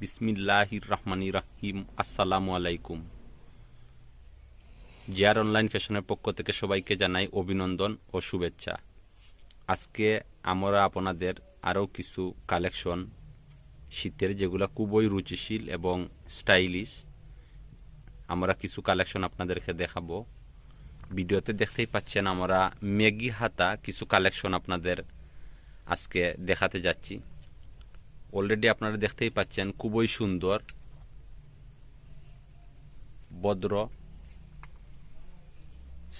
বিসমিল্লাহির রহমানির রাহিম। আসসালামু আলাইকুম। জিয়ার অনলাইন ফ্যাশনের পক্ষ থেকে সবাইকে জানাই অভিনন্দন ও শুভেচ্ছা। আজকে আমরা আপনাদের আরও কিছু কালেকশন, শীতের যেগুলো খুবই রুচিশীল এবং স্টাইলিশ, আমরা কিছু কালেকশন আপনাদেরকে দেখাবো। ভিডিওতে দেখতেই পাচ্ছেন আমরা ম্যাগি হাতা কিছু কালেকশন আপনাদের আজকে দেখাতে যাচ্ছি। অলরেডি আপনারা দেখতেই পাচ্ছেন, খুবই সুন্দর, ভদ্র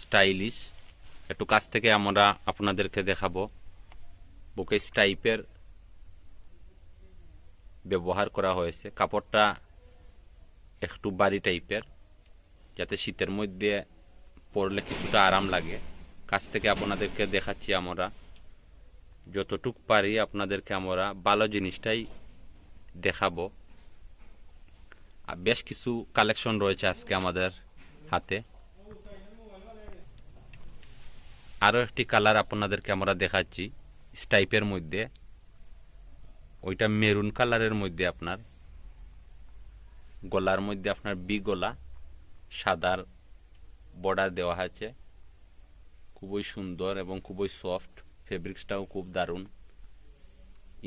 স্টাইলিশ একটু কাছ থেকে আমরা আপনাদেরকে দেখাবো বুকে টাইপের ব্যবহার করা হয়েছে। কাপড়টা একটু বাড়ি টাইপের, যাতে শীতের মধ্যে পরলে কিছুটা আরাম লাগে। কাছ থেকে আপনাদেরকে দেখাচ্ছি আমরা। যতটুক পারি আপনাদেরকে আমরা ভালো জিনিসটাই দেখাবো। আর বেশ কিছু কালেকশন রয়েছে আজকে আমাদের হাতে। আরও একটি কালার আপনাদেরকে আমরা দেখাচ্ছি, স্টাইপের মধ্যে। ওইটা মেরুন কালারের মধ্যে আপনার। গলার মধ্যে আপনার বি গলা, সাদার বর্ডার দেওয়া আছে। খুবই সুন্দর এবং খুবই সফট ফেব্রিক্সটাও খুব দারুণ।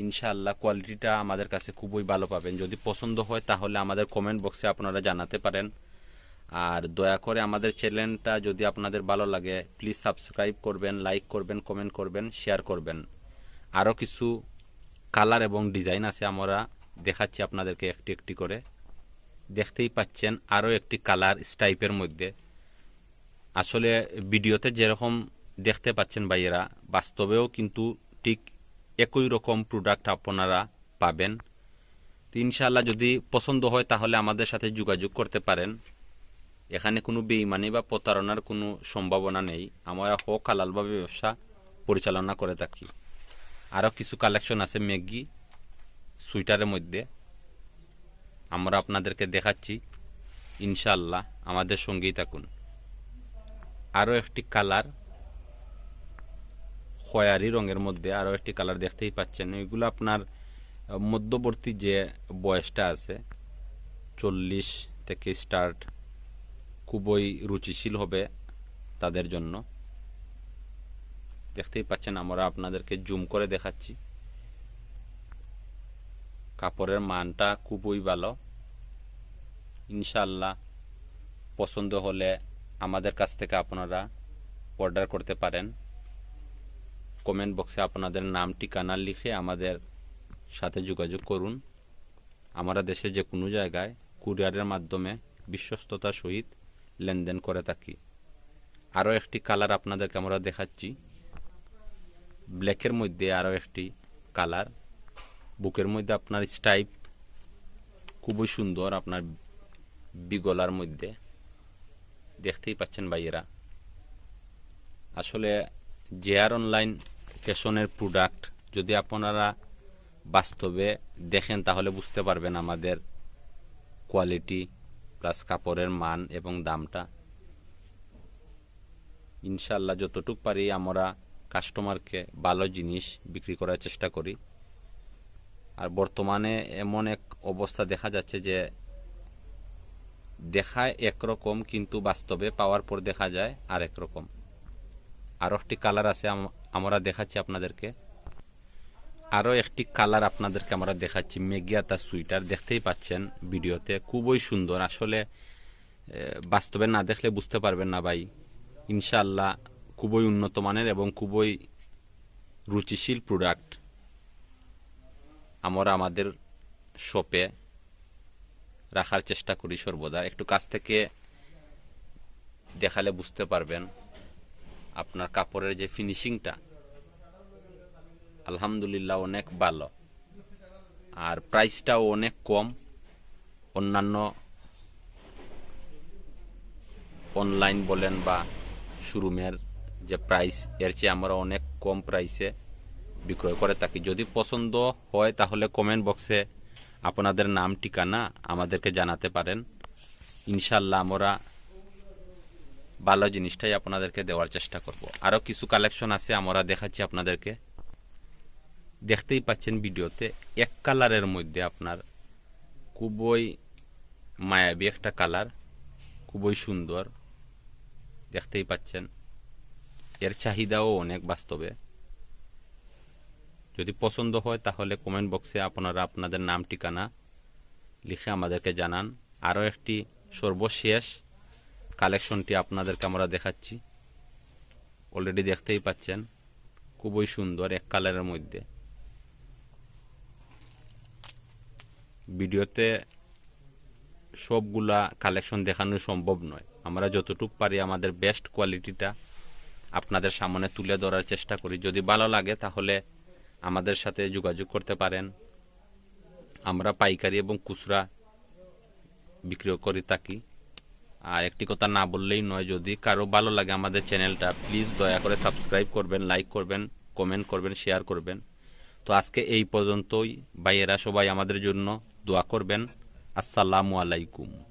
ইনশাআল্লাহ কোয়ালিটিটা আমাদের কাছে খুবই ভালো পাবেন। যদি পছন্দ হয় তাহলে আমাদের কমেন্ট বক্সে আপনারা জানাতে পারেন। আর দয়া করে আমাদের চ্যানেলটা যদি আপনাদের ভালো লাগে প্লিজ সাবস্ক্রাইব করবেন লাইক করবেন কমেন্ট করবেন শেয়ার করবেন। আরও কিছু কালার এবং ডিজাইন আছে আমরা দেখাচ্ছি আপনাদেরকে একটি একটি করে। দেখতেই পাচ্ছেন আরও একটি কালার স্টাইপের মধ্যে। আসলে ভিডিওতে যেরকম দেখতে পাচ্ছেন ভাইয়েরা, বাস্তবেও কিন্তু ঠিক একই রকম প্রোডাক্ট আপনারা পাবেন। তো ইনশাআল্লাহ যদি পছন্দ হয় তাহলে আমাদের সাথে যোগাযোগ করতে পারেন। এখানে কোনো বেইমানি বা প্রতারণার কোনো সম্ভাবনা নেই। আমরা হক হালালভাবে ব্যবসা পরিচালনা করে থাকি। আরও কিছু কালেকশন আছে ম্যাগি সুইটারের মধ্যে। আমরা আপনাদেরকে দেখাচ্ছি। ইনশাআল্লাহ আমাদের সঙ্গেই থাকুন। আরও একটি কালার খয়ারি রঙের মধ্যে আরও একটি কালার দেখতেই পাচ্ছেন। এগুলো আপনার মধ্যবর্তী যে বয়সটা আছে, চল্লিশ থেকে স্টার্ট খুবই রুচিশীল হবে তাদের জন্য। দেখতেই পাচ্ছেন, আমরা আপনাদেরকে জুম করে দেখাচ্ছি। কাপড়ের মানটা খুবই ভালো। ইনশাল্লাহ পছন্দ হলে আমাদের কাছ থেকে আপনারা অর্ডার করতে পারেন। কমেন্ট বক্সে আপনাদের নাম, ঠিকানা লিখে আমাদের সাথে যোগাযোগ করুন। আমরা দেশে যে কোনো জায়গায় কুরিয়ারের মাধ্যমে বিশ্বস্ততার সহিত লেনদেন করে থাকি। আরও একটি কালার আপনাদেরকে আমরা দেখাচ্ছি। ব্ল্যাকের মধ্যে আরও একটি কালার। বুকের মধ্যে আপনার স্টাইপ খুবই সুন্দর আপনার বিগলার মধ্যে। দেখতেই পাচ্ছেন ভাইয়েরা। আসলে জেআর অনলাইন ফ্যাশনের প্রোডাক্ট যদি আপনারা বাস্তবে দেখেন, তাহলে বুঝতে পারবেন আমাদের কোয়ালিটি প্লাস কাপড়ের মান এবং দামটা। ইনশাল্লাহ যতটুক পারি আমরা কাস্টমারকে ভালো জিনিস বিক্রি করার চেষ্টা করি। আর বর্তমানে এমন এক অবস্থা দেখা যাচ্ছে যে দেখায় একরকম, কিন্তু বাস্তবে পাওয়ার পর দেখা যায় আর একরকম আরও একটি কালার আছে আমরা দেখাচ্ছি আপনাদেরকে। আরও একটি কালার আপনাদেরকে আমরা দেখাচ্ছি। মেঘিয়াতা সুইটার দেখতেই পাচ্ছেন ভিডিওতে। খুবই সুন্দর। আসলে বাস্তবে না দেখলে বুঝতে পারবেন না ভাই। ইনশাল্লাহ খুবই উন্নত মানের এবং খুবই রুচিশীল প্রোডাক্ট আমরা আমাদের শপে রাখার চেষ্টা করি সর্বদা। একটু কাছ থেকে দেখালে বুঝতে পারবেন। আপনার কাপড়ের যে ফিনিশিংটা আলহামদুলিল্লাহ অনেক ভালো। আর প্রাইসটাও অনেক কম। অন্যান্য অনলাইন বলেন বা শোরুমের যে প্রাইস এর চেয়ে আমরা অনেক কম প্রাইসে বিক্রয় করে থাকি। যদি পছন্দ হয় তাহলে কমেন্ট বক্সে আপনাদের নাম, ঠিকানা আমাদেরকে জানাতে পারেন। ইনশাল্লাহ আমরা ভালো জিনিসটাই আপনাদেরকে দেওয়ার চেষ্টা করব। আরও কিছু কালেকশন আছে, আমরা দেখাচ্ছি আপনাদেরকে। দেখতেই পাচ্ছেন ভিডিওতে, এক কালারের মধ্যে আপনার খুবই মায়াবী একটা কালার, খুবই সুন্দর। দেখতেই পাচ্ছেন, এর চাহিদাও অনেক বাস্তবে। যদি পছন্দ হয় তাহলে কমেন্ট বক্সে আপনারা আপনাদের নাম, ঠিকানা লিখে আমাদেরকে জানান। আরও একটি সর্বশেষ কালেকশনটি আপনাদেরকে আমরা দেখাচ্ছি। অলরেডি দেখতেই পাচ্ছেন, খুবই সুন্দর এক কালারের মধ্যে। ভিডিওতে সবগুলা কালেকশন দেখানো সম্ভব নয়। আমরা যতটুকু পারি আমাদের বেস্ট কোয়ালিটিটা আপনাদের সামনে তুলে ধরার চেষ্টা করি। যদি ভালো লাগে তাহলে আমাদের সাথে যোগাযোগ করতে পারেন। আমরা পাইকারি এবং খুচরা বিক্রি করে থাকি। আর একটি কথা না বললেই নয়, যদি কারও ভালো লাগে আমাদের চ্যানেলটা প্লিজ দয়া করে সাবস্ক্রাইব করবেন লাইক করবেন কমেন্ট করবেন শেয়ার করবেন। তো আজকে এই পর্যন্তই। ভাইয়েরা সবাই আমাদের জন্য দোয়া করবেন। আসসালামু আলাইকুম।